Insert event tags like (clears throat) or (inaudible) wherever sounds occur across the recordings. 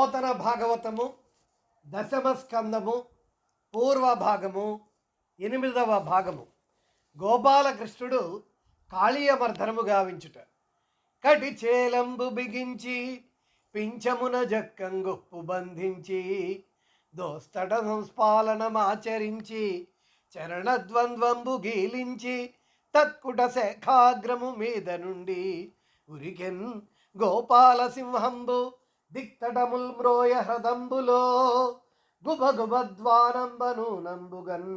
పోతన భాగవతము దశమ స్కందము పూర్వ భాగము ఎనిమిదవ భాగము. గోపాలకృష్ణుడు కాళీయమర్ధనము గావించుట. కటి చేలంబు బిగించి పింఛమున జక్కంగొప్పు బంధించి దోస్తట సంస్పాలనమాచరించి చరణద్వంద్వంబు గీలించి తత్కుట శేఖాగ్రము మీద నుండి ఉరికెన్ గోపాల సింహంబు దిక్తటముల్ మ్రోయ హ్రదంబులో గుబ గుబద్వానంబను నంబుగన్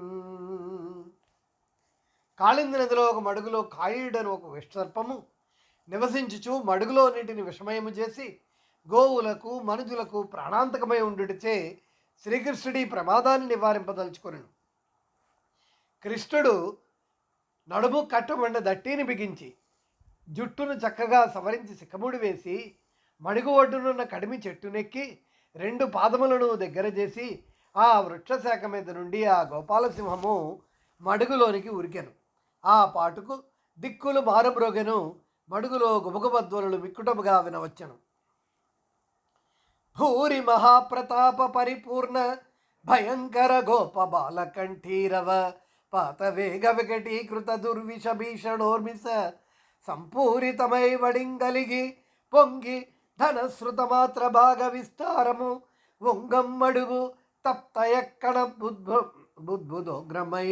కాళింది నదిలో ఒక మడుగులో కాయుడను ఒక విషసర్పము నివసించుచు మడుగులో నీటిని విషమయము చేసి గోవులకు మనుజులకు ప్రాణాంతకమై ఉండుటిచే శ్రీకృష్ణుడి ప్రమాదాన్ని నివారింపదలుచుకొనెను. కృష్ణుడు నడుము కట్టుమండ దట్టిని బిగించి జుట్టును చక్కగా సవరించి సిక్కముడి వేసి మడుగు ఒడ్డునున్న కడిమి చెట్టునెక్కి రెండు పాదములను దగ్గర చేసి ఆ వృక్షశాఖ మీద నుండి ఆ గోపాలసింహము మడుగులోనికి ఉరికెను. ఆ పాటుకు దిక్కులు మారబ్రోగెను మడుగులో గుబగుబధ్వనులు మిక్కుటముగా వినవచ్చను. భూరి మహాప్రతాప పరిపూర్ణ భయంకర గోప బాలకంఠీరవ పాత వేగ వికటీకృత దుర్విష భీషణోర్మిస సంపూరితమై వడింగలిగి పొంగి ధనశ్రుతమాత్ర భాగ విస్తారము వంగమ్మడుగు తప్తయక్కణ బుద్భు బుద్భుదోగ్రమై.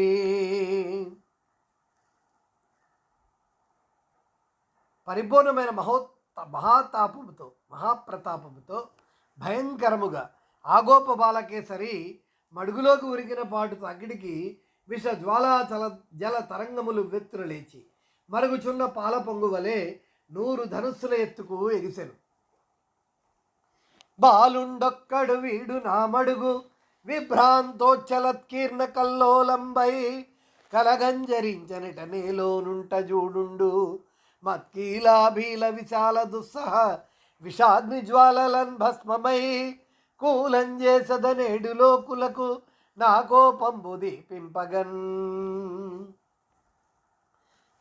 పరిపూర్ణమైన మహోత్త మహాతాపముతో మహాప్రతాపముతో భయంకరముగా ఆగోప బాలకేసరి మడుగులోకి ఉరికిన పాటు తగిడికి విష జ్వాలాచల జల తరంగములు వెత్తున లేచి మరుగుచున్న పాల పొంగు వలె నూరు ధనుస్సుల ఎత్తుకు ఎగిసెను. బాలుండొక్కడు వీడు నామడుగు. విభ్రాంతోచ్చలత్కీర్ణ కల్లోలంబై కలగంజరించనిట నేలోనుంట జూడుండు. మత్కీలాభీల విశాల దుస్సహ విషాగ్ని జ్వాలలన్ భస్మమై కూలంజేసదనేడు లోకులకు నా కోపంబు దీపింపగన్.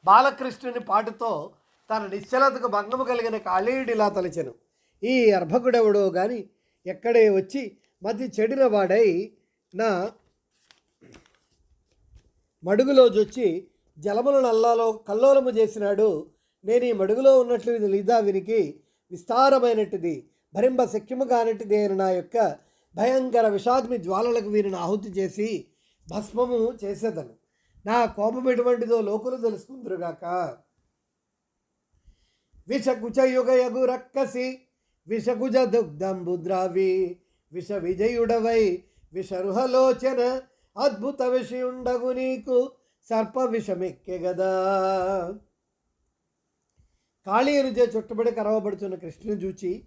బాలకృష్ణుని పాటుతో తన నిశ్చలతకు భంగము కలిగిన కాళీయుడిలా తలచెను. ఈ అర్భకుడెవడో గాని ఎక్కడే వచ్చి మతి చెడిన వాడై నా మడుగులో జొచ్చి జలముల నల్లాలో కల్లోలము చేసినాడు. నేను ఈ మడుగులో ఉన్నట్లు ఇది లీదా వినికి విస్తారమైనట్టుది. భరింప శక్యము కానట్టుది అయిన నా యొక్క భయంకర విషాగ్ని జ్వాలలకు వీరిని ఆహుతి చేసి భస్మము చేసేదను. నా కోపం ఎటువంటిదో లోకులు తెలుసుకుందరుగాక. విషకుచయుగయగు రక్కసి విషకుజ దుగ్ధంబు ద్రావి విష విజయుడవై విషరుహలోచన అద్భుత విషయుండగు నీకు సర్ప విషమెక్కె గదా కాళీయునిచే చుట్టబడి కరవబడుచున్న కృష్ణుని చూచి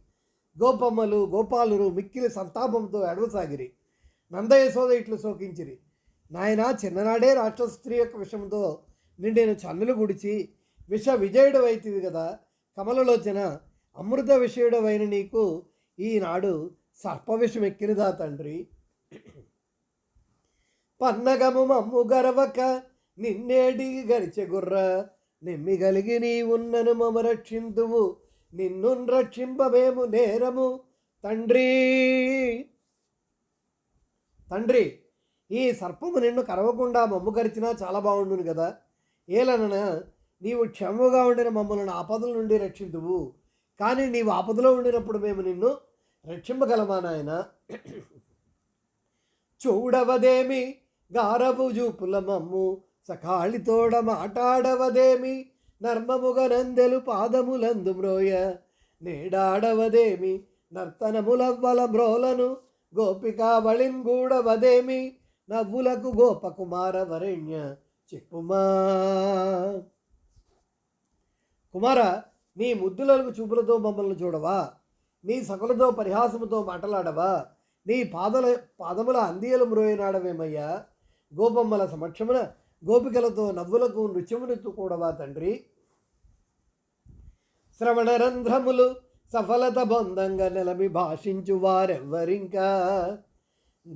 గోపమ్మలు గోపాలురు మిక్కిలి సంతాపంతో ఎడవసాగిరి నందయశోద ఇట్లు శోకించిరి. నాయన చిన్ననాడే రాక్షస స్త్రీ యొక్క విషయంతో నిండిన చన్నులు గుడిచి విష విజయుడు కదా కమలలోచన అమృత విషయుడవైన నీకు ఈనాడు సర్పవిషం ఎక్కినదా తండ్రి? పన్నగము మమ్ము గరవక నిన్నేడి గరిచె గుర్ర. నిమ్మి కలిగి నీ ఉన్నను మమ రక్షింతువు నిన్ను రక్షింపమేము నేరము. తండ్రి! తండ్రి ఈ సర్పము నిన్ను కరవకుండా మమ్ము కరిచినా చాలా బాగుండును కదా ఏలనన నీవు క్షమ్ముగా ఉండిన మమ్మల్ని ఆపదల నుండి రక్షింతువు కానీ నీవు ఆపదలో ఉండినప్పుడు మేము నిన్ను రక్షింపగలమా నాయన? చూడవదేమి? గారపు జూపుల మమ్ము సకాళితోడ మాటాడవదేమి? నర్మముగ నందెలు పాదములందు మ్రోయ నేడాడవదేమి? నర్తనములవ్వల మ్రోలను గోపికావళింగూడవదేమి నవ్వులకు గోపకుమార వరేణ్య చెప్పుమా. కుమార నీ ముద్దులకు చూపులతో మమ్మల్ని చూడవా? నీ సకులతో పరిహాసముతో మాటలాడవా? నీ పాదల పాదముల అందియలు మ్రోయనాడవేమయ్యా గోపమ్మల సమక్షమున గోపికలతో నవ్వులకు నృత్యమునెత్తుకూడవా తండ్రి? శ్రవణరంధ్రములు సఫలత బొందంగా నిలమి భాషించు వారెవ్వరింకా?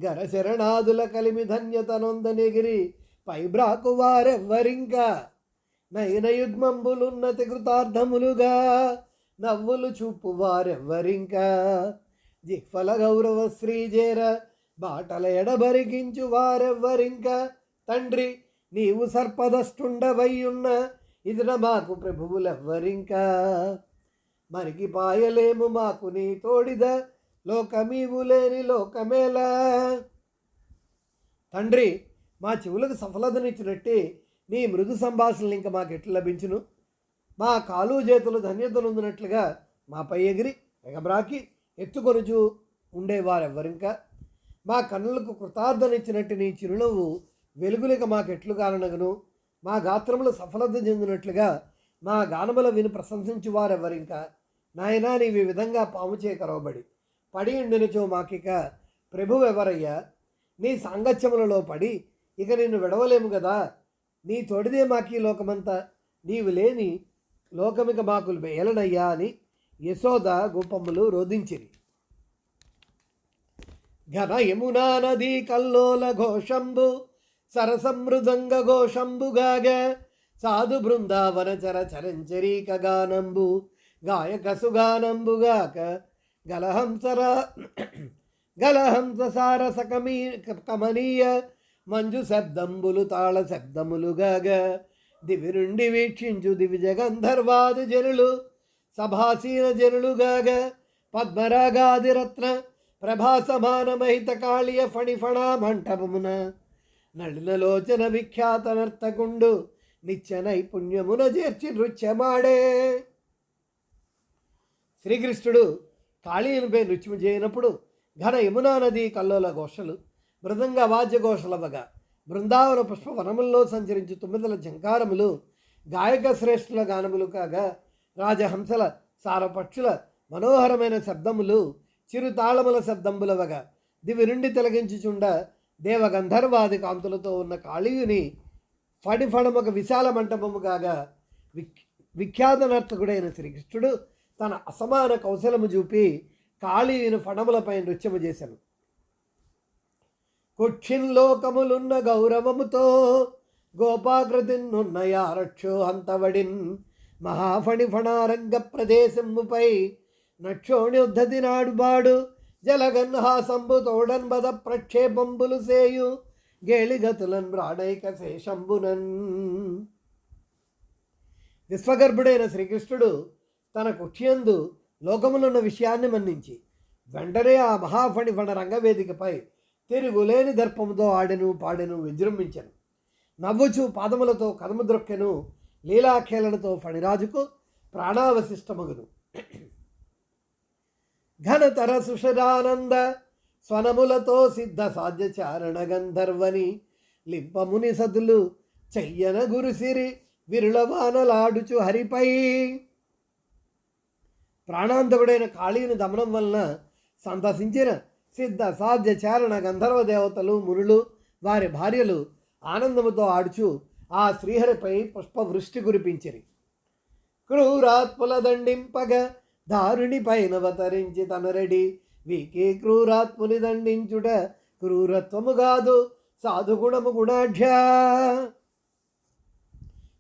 గరశరణాదుల కలిమి ధన్యత నొందనిగిరి పైబ్రాకు వారెవ్వరింకా? నయనయుగ్మంబులున్నతి కృతార్థములుగా నవ్వులు చూపు వారెవ్వరింకా? జిహ్వల గౌరవ శ్రీజేర బాటల ఎడబరికించు వారెవ్వరింక? తండ్రి నీవు సర్పదష్టుండవయ్యున్న ఇదిన మాకు ప్రభువులెవ్వరింకా? మరికి పాయలేము మాకు నీ తోడిద లోకమీవు లేని లోకమేలా? తండ్రి మా చెవులకు సఫలతనిచ్చినట్టే నీ మృదు సంభాషణలు ఇంకా మాకు ఎట్లు లభించును? మా కాలు చేతులు ధన్యతలుందినట్లుగా మాపై ఎగిరి ఎగబ్రాకి ఎత్తుకొనుచు ఉండేవారెవ్వరింకా? మా కన్నులకు కృతార్థనిచ్చినట్టు నీ చిరునవ్వు వెలుగులిక మాకెట్లు కారణగను మా గాత్రములు సఫలత చెందినట్లుగా మా గానముల విని ప్రశంసించు వారెవ్వరింకా నాయనా నీవి విధంగా పాము చేకరవబడి పడి ఉండినచో మాకిక ప్రభువెవరయ్యా? నీ సాంగత్యములలో పడి ఇక నిన్ను విడవలేము కదా నీ తోడిదే మాకీ లోకమంతా. నీవు లేని లోకమిక మాకు ఎలనయ్యా అని యశోద గోపమ్మలు రోధించిరి. ఘన యమునా నది కల్లోల ఘోషంబు సరసమృదంగ ఘోషంబుగాగ సాధు బృందావన చర చరంచరీక గానంబు గాయక సుగానంబుగాక గలహంసర గలహంస సారస కమీ కమనీయ మంజు శబ్దంబులు తాళ శబ్దములుగాగ దివి నుండి వీక్షించు దివి జగంధర్వాది జనులు సభాసీన జనులుగాగ పద్మరాగాదిరత్న ప్రభాసమానమహిత కాళీయ ఫణిఫణా మంటపమున. నళినలోచన విఖ్యాత నర్తకుండు నిత్య నైపుణ్యమున చేర్చి నృత్యమాడే. శ్రీకృష్ణుడు కాళీయునిపై నృత్యం చేయనప్పుడు ఘన యమునా నది కల్లోల ఘోషలు మృదంగ వాద్యఘోషలవగా బృందావన పుష్పవనముల్లో సంచరించి తొమ్మిదల జంకారములు గాయక శ్రేష్ఠుల గానములు కాగా రాజహంసల సారపక్షుల మనోహరమైన శబ్దములు చిరుతాళముల శబ్దంబులవగా దివి నుండి తొలగించుచుండ దేవగంధర్వాది కాంతులతో ఉన్న కాళీయుని ఫడిఫడమొక విశాల మంటపము కాగా విఖ్యాత నర్తకుడైన శ్రీకృష్ణుడు తన అసమాన కౌశలము చూపి కాళీయుని ఫణములపై నృత్యము చేశాను కుక్షిన్లోకములున్న గౌరవముతో గోపాకృతిన్నున్నయారక్షో హంతవడిన్ మహాఫణిఫణారంగ ప్రదేశముపై నక్షోణ్యుద్ధతి నాడు బాడు జలగన్హాసంబు తోడన్ బద ప్రక్షేపంబులు సేయు గేళిగతులన్ రాడైక శేషంబునన్ విశ్వగర్భుడైన శ్రీకృష్ణుడు తన కుక్షియందు లోకములున్న విషయాన్ని మన్నించి వెంటనే ఆ మహాఫణిఫణ రంగవేదికపై తిరుగులేని దర్పముతో ఆడెను పాడెను విజృంభించెను. నవ్వుచు పాదములతో కదముద్రొక్కెను లీలాఖేళనతో ఫణిరాజుకు ప్రాణావశిష్టమగును. ఘనతర సుషరానంద స్వనములతో సిద్ధ సాధ్యచారణ గంధర్వని లింపముని సదులు చెయ్యన గురుసిరి విరుళవానలాడుచు హరిపై. ప్రాణాంతకుడైన కాళీని దమనం వలన సంతసించిన. సిద్ధ సాధ్య చారణ గంధర్వ దేవతలు మునులు వారి భార్యలు ఆనందముతో ఆడుచు ఆ శ్రీహరిపై పుష్పవృష్టి కురిపించిరి. క్రూరాత్ముల దండింపగా దారుని పైన అవతరించి తనరెడి. వీకే క్రూరాత్ముని దండించుట క్రూరత్వము కాదు సాధుగుణము గుణాఢ్య.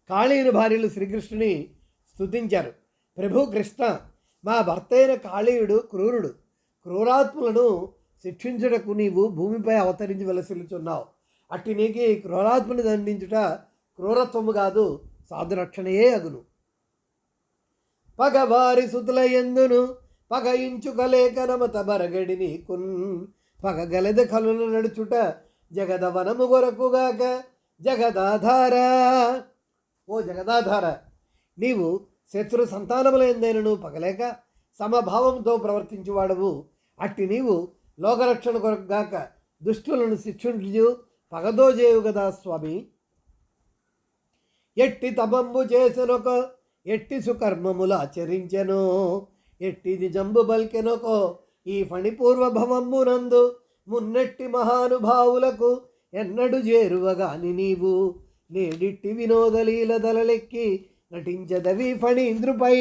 కాళీని భార్యలు శ్రీకృష్ణుని స్తుతించారు. ప్రభు కృష్ణ మా భర్త అయిన కాళీయుడు క్రూరుడు. క్రూరాత్ములను శిక్షించుటకు నీవు భూమిపై అవతరించి వెలసిల్లుచున్నావు అట్టి నీకు క్రూరాత్మని దండించుట క్రూరత్వము కాదు సాధురక్షణయే అగును. పగవారి సుతుల ఎందును? పగయించుకలేక నమత బరగడి నీకున్. పగగలద కలును నడుచుట జగద వనము కొరకుగాక జగదాధార. ఓ జగదాధార నీవు శత్రు సంతానములైందైనను పగలేక సమభావంతో ప్రవర్తించువాడవు. అట్టి నీవు లోకరక్షణ కొరకుగాక దుష్టులను శిక్షుంచు పగదోజేయు కదా స్వామి. ఎట్టి తపంబు చేసినొక ఎట్టి సుకర్మములు ఆచరించెను ఎట్టి నిజంబు బల్కెనొకో ఈ ఫణిపూర్వ భవంబునందు మున్నెట్టి మహానుభావులకు ఎన్నడు చేరువగాని నీవు నేడిట్టి వినోదలీల దలలెక్కి నటించదవి ఫణీంద్రుపై.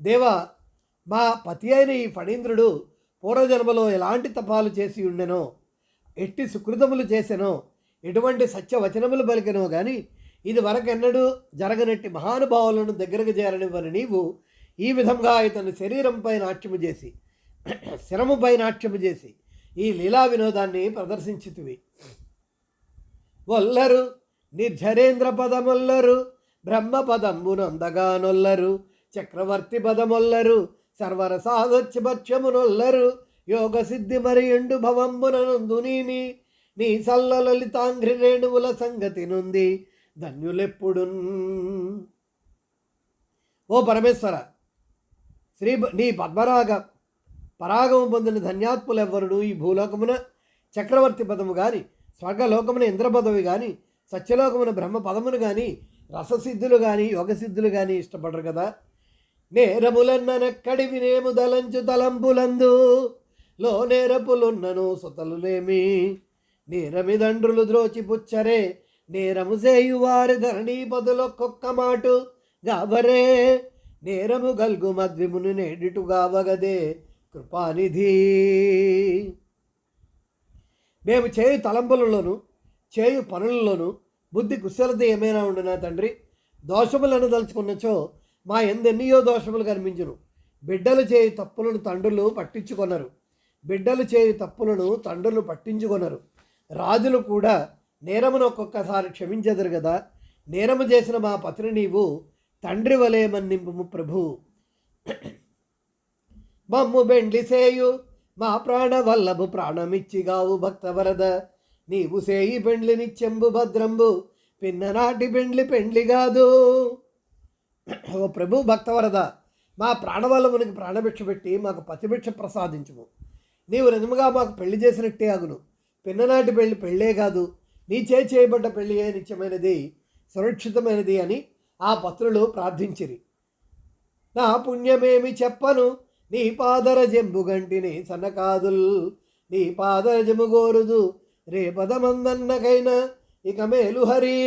దేవా మా పతి అయిన ఈ ఫణీంద్రుడు పూర్వజన్మలో ఎలాంటి తపాలు చేసి ఉండెనో ఎట్టి సుకృతములు చేసెనో ఎటువంటి సత్యవచనములు పలికెనో కానీ ఇది వరకెన్నడూ జరగనట్టి మహానుభావులను దగ్గరకు చేరనివ్వని నీవు ఈ విధంగా ఇతని శరీరంపై నాట్యము చేసి (clears throat) శిరముపై నాట్యము చేసి ఈ లీలా వినోదాన్ని ప్రదర్శించుతువి. ఒల్లరు నిర్జరేంద్ర పదమొల్లరు బ్రహ్మ పదంబునందగానొల్లరు చక్రవర్తి పదమొల్లరు సర్వర సాగత్యభక్ష్యమునొల్లరు యోగ సిద్ధి మరి ఎండు భవంబునందు నీని నీ సల్ల లలితాంఘ్రి రేణువుల సంగతి నుండి ధన్యులెప్పుడు ఓ పరమేశ్వర శ్రీ నీ పద్మరాగ పరాగము పొందిన ధన్యాత్ములెవ్వరుడు ఈ భూలోకమున? చక్రవర్తి పదము కానీ స్వర్గలోకమున ఇంద్రపదవి కానీ సత్యలోకమున బ్రహ్మ పదమును కానీ రససిద్ధులు కానీ యోగసిద్ధులు కానీ ఇష్టపడరు కదా? నేరములన్ననక్కడి వినేము దలంచు తలంపులందు. లో నేరపులున్నను సుతలులేమి. నేరమిదండ్రులు ద్రోచి పుచ్చరే నేరము చేయువారి ధరణీపదులొక్కొక్క మాటు గాబరే నేరము గల్గు మద్విమును నేడిటు గావగదే కృపానిధి. మేము చేయు తలంపులలోను చేయు పనులలోను బుద్ధి కుశలత ఏమైనా ఉండునా తండ్రి? దోషములను దలుచుకున్నచో మా ఎందెన్నియో దోషములు కనిపించును. బిడ్డలు చేయి తప్పులను తండ్రులు పట్టించుకొనరు. బిడ్డలు చేయి తప్పులను తండ్రులు పట్టించుకొనరు. రాజులు కూడా నేరమును ఒక్కొక్కసారి క్షమించెదరు కదా నేరము చేసిన మా పతిని నీవు తండ్రి వలె మన్నింపు ప్రభు. మమ్ము బెండ్లి సేయు మా ప్రాణ వల్లభు ప్రాణమిచ్చిగావు భక్తవరద నీవు సేయి పెండ్లి నిత్యంబు భద్రంబు పిన్ననాటి పెండ్లి పెండ్లి కాదు ఓ ప్రభు భక్తవరద మా ప్రాణవల్లమునికి ప్రాణభిక్ష పెట్టి మాకు పతిభిక్ష ప్రసాదించుము. నీవు నిజముగా మాకు పెళ్ళి చేసినట్టే అగును. పిన్ననాటి పెళ్ళి పెళ్ళే కాదు. నీ చే చేయబడ్డ పెళ్ళియే నిత్యమైనది? సురక్షితమైనది అని ఆ పత్రులు ప్రార్థించిరి. నా పుణ్యమేమి చెప్పను? నీ పాదర జంబుగంటిని సన్నకాదుల్. నీ పాదర జము గోరుదు. రేపదమందన్నకైనా ఇక మేలు హరి.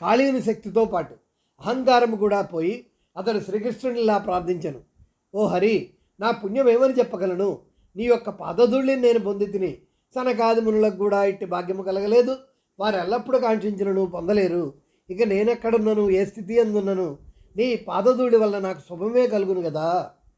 కాళీని శక్తితో పాటు అహంకారం కూడా పోయి అతడు శ్రీకృష్ణునిలా ప్రార్థించను. ఓ హరి నా పుణ్యం ఏమని చెప్పగలను? నీ యొక్క పాదధూళిని నేను పొంది తిని సనకాదిమునులకు కూడా ఇట్టి భాగ్యము కలగలేదు. వారు ఎల్లప్పుడూ కాంక్షించినను పొందలేరు. ఇక నేనెక్కడున్నాను? ఏ స్థితి అందున్నాను? నీ పాదధూళి వల్ల నాకు శుభమే కలుగును కదా